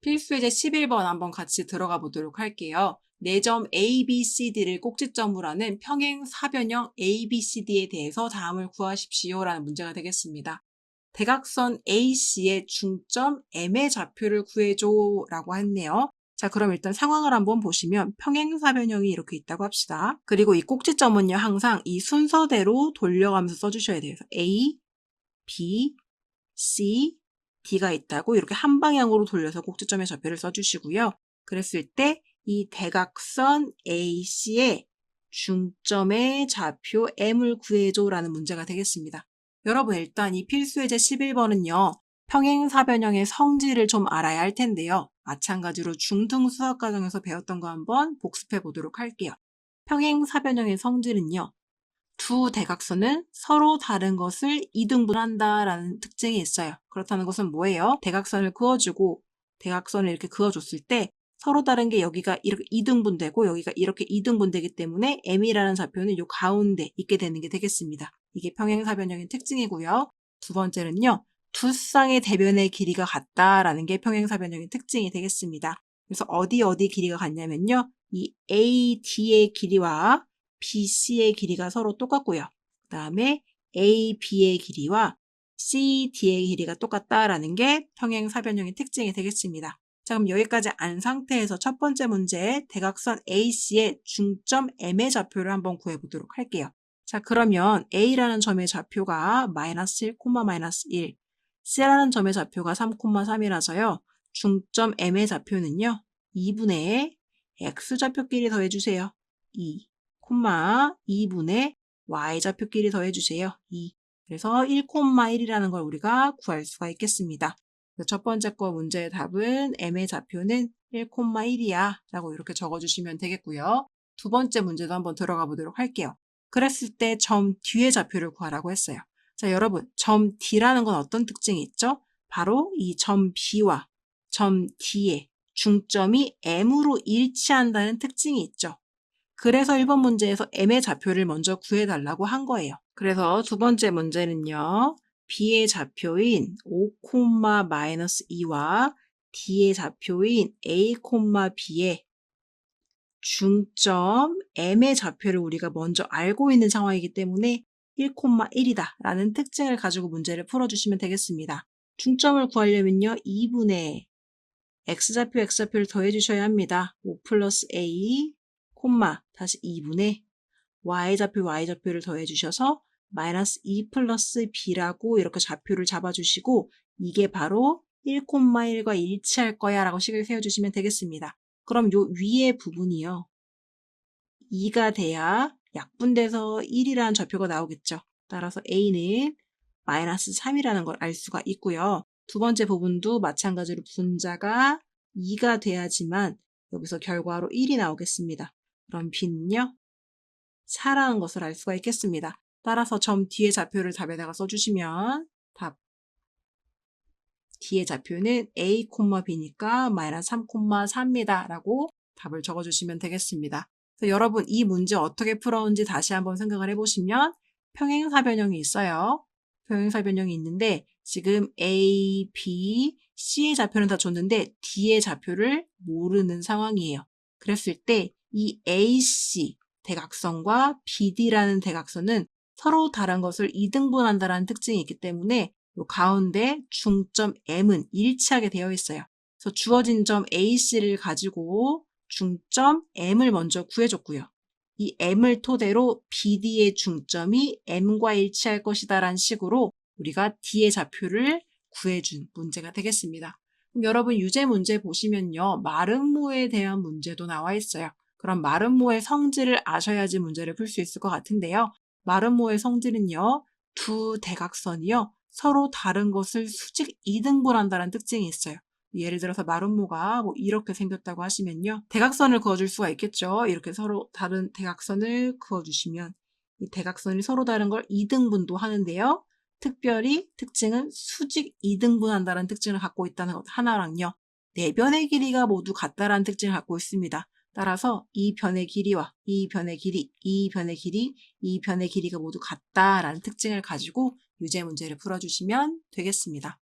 필수 예제 11번 한번 같이 들어가 보도록 할게요. 4점 A, B, C, D를 꼭지점으로 하는 평행 사변형 A, B, C, D에 대해서 다음을 구하십시오 라는 문제가 되겠습니다. 대각선 AC의 중점 M의 좌표를 구해줘 라고 했네요. 자, 그럼 일단 상황을 한번 보시면 평행사변형이 이렇게 있다고 합시다. 그리고 이 꼭지점은요, 항상 이 순서대로 돌려가면서 써주셔야 돼요. A, B, C, D가 있다고 이렇게 한 방향으로 돌려서 꼭지점의 좌표를 써주시고요. 그랬을 때 이 대각선 AC의 중점의 좌표 M을 구해줘라는 문제가 되겠습니다. 여러분 일단 이 필수 예제 11번은요. 평행사변형의 성질을 좀 알아야 할 텐데요. 마찬가지로 중등 수학 과정에서 배웠던 거 한번 복습해 보도록 할게요. 평행사변형의 성질은요. 두 대각선은 서로 다른 것을 이등분한다라는 특징이 있어요. 그렇다는 것은 뭐예요? 대각선을 그어주고 대각선을 이렇게 그어줬을 때 서로 다른 게 여기가 이렇게 이등분되고 여기가 이렇게 이등분되기 때문에 m이라는 좌표는 요 가운데 있게 되는 게 되겠습니다. 이게 평행사변형의 특징이고요. 두 번째는요. 두 쌍의 대변의 길이가 같다라는 게 평행사변형의 특징이 되겠습니다. 그래서 어디 어디 길이가 같냐면요. 이 AD의 길이와 BC의 길이가 서로 똑같고요. 그 다음에 AB의 길이와 CD의 길이가 똑같다라는 게 평행사변형의 특징이 되겠습니다. 자, 그럼 여기까지 안 상태에서 첫 번째 문제 대각선 AC의 중점 M의 좌표를 한번 구해보도록 할게요. 자, 그러면 A라는 점의 좌표가 마이너스 1, 마이너스 1, C라는 점의 좌표가 3, 3이라서요. 중점 M의 좌표는요. 2분의 X좌표끼리 더해주세요. 2, 2분의 Y좌표끼리 더해주세요. 2. 그래서 1, 1이라는 걸 우리가 구할 수가 있겠습니다. 첫 번째 거 문제의 답은 m의 좌표는 1,1이야 라고 이렇게 적어주시면 되겠고요. 두 번째 문제도 한번 들어가 보도록 할게요. 그랬을 때 점 뒤의 좌표를 구하라고 했어요. 자 여러분 점 D라는 건 어떤 특징이 있죠? 바로 이 점 B와 점 D의 중점이 M으로 일치한다는 특징이 있죠. 그래서 1번 문제에서 M의 좌표를 먼저 구해달라고 한 거예요. 그래서 두 번째 문제는요. B의 좌표인 5, 2와 D의 좌표인 A, B의 중점 M의 좌표를 우리가 먼저 알고 있는 상황이기 때문에 1,1이다 라는 특징을 가지고 문제를 풀어주시면 되겠습니다. 중점을 구하려면요. 2분의 X좌표, X좌표를 더해주셔야 합니다. 5 플러스 A, 콤마, 다시 2분의 Y좌표, Y좌표를 더해주셔서 마이너스 2 플러스 b라고 이렇게 좌표를 잡아주시고 이게 바로 1,1과 일치할 거야 라고 식을 세워주시면 되겠습니다. 그럼 요 위에 부분이요. 2가 돼야 약분돼서 1이라는 좌표가 나오겠죠. 따라서 a는 마이너스 3이라는 걸 알 수가 있고요. 두 번째 부분도 마찬가지로 분자가 2가 돼야지만 여기서 결과로 1이 나오겠습니다. 그럼 b는요. 4라는 것을 알 수가 있겠습니다. 따라서 점 뒤에 좌표를 답에다가 써주시면 답 뒤에 좌표는 a, b니까 마이너스 3,3이다 라고 답을 적어주시면 되겠습니다. 여러분 이 문제 어떻게 풀어온지 다시 한번 생각을 해보시면 평행사 변형이 있어요. 평행사 변형이 있는데 지금 a, b, c의 좌표는 다 줬는데 d의 좌표를 모르는 상황이에요. 그랬을 때 이 AC 대각선과 BD라는 대각선은 서로 다른 것을 이등분한다는 특징이 있기 때문에 가운데 중점 M은 일치하게 되어 있어요. 그래서 주어진 점 AC를 가지고 중점 M을 먼저 구해줬고요. 이 M을 토대로 BD의 중점이 M과 일치할 것이다 라는 식으로 우리가 D의 좌표를 구해준 문제가 되겠습니다. 그럼 여러분 유제 문제 보시면요. 마름모에 대한 문제도 나와 있어요. 그럼 마름모의 성질을 아셔야지 문제를 풀 수 있을 것 같은데요. 마름모의 성질은요. 두 대각선이요. 서로 다른 것을 수직 이등분한다는 특징이 있어요. 예를 들어서 마름모가 뭐 이렇게 생겼다고 하시면요. 대각선을 그어줄 수가 있겠죠. 이렇게 서로 다른 대각선을 그어주시면 이 대각선이 서로 다른 걸 이등분도 하는데요. 특별히 특징은 수직 이등분한다는 특징을 갖고 있다는 것 하나랑요. 내변의 길이가 모두 같다라는 특징을 갖고 있습니다. 따라서 이 변의 길이와 이 변의 길이, 이 변의 길이, 이 변의 길이가 모두 같다라는 특징을 가지고 유제 문제를 풀어주시면 되겠습니다.